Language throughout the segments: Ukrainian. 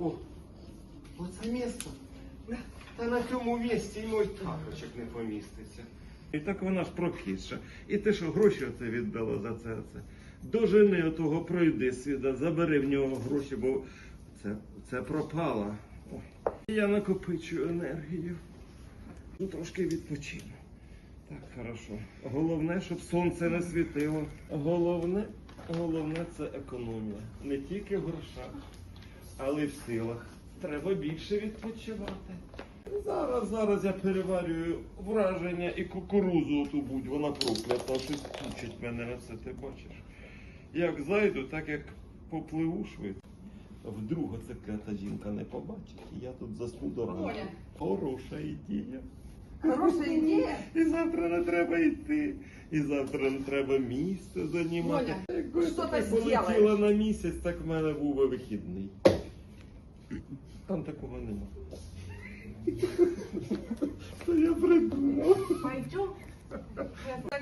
О, оце місто. Та на цьому місці і мой тапочок не поміститься. І так вона ж прохідша. І ти що, гроші оце віддала за це оце? Дожени отого пройди свіда, забери в нього гроші, бо це, це пропало. О, я накопичую енергію. Ну, трошки відпочину. Так, хорошо. Головне, щоб сонце не світило. Головне, головне це економія. Не тільки в грошах, але в силах. Треба більше відпочивати. Зараз, зараз я переварюю враження і кукурузу оту будь, вона проклята, щось тучить мене на це, ти бачиш. Як зайду, так як попливу швидко. Вдруг ця клята жінка не побачить, і я тут засну до ранку. Оля. Хороша ідея. Хороша ідея. І завтра не треба йти. І завтра не треба місце займати. Оля, Якби що ти ти полетіла на місяць, так в мене був би вихідний. Там такого нема. Що я придумав? Пойдем.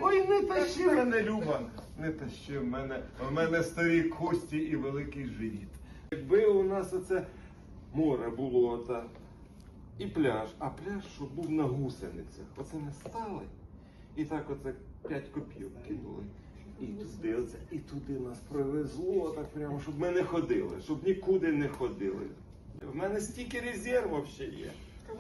Ой, не тащи мене, Люба. Не тащи мене. У мене старі кості і великий живіт. Якби у нас оце море було та і пляж, а пляж, щоб був на гусеницях. Оце ми стали. І так оце 5 копійок кинули. І туди, оце, і туди нас привезло, так прямо, щоб ми не ходили, щоб нікуди не ходили. В мене стільки резервів ще є.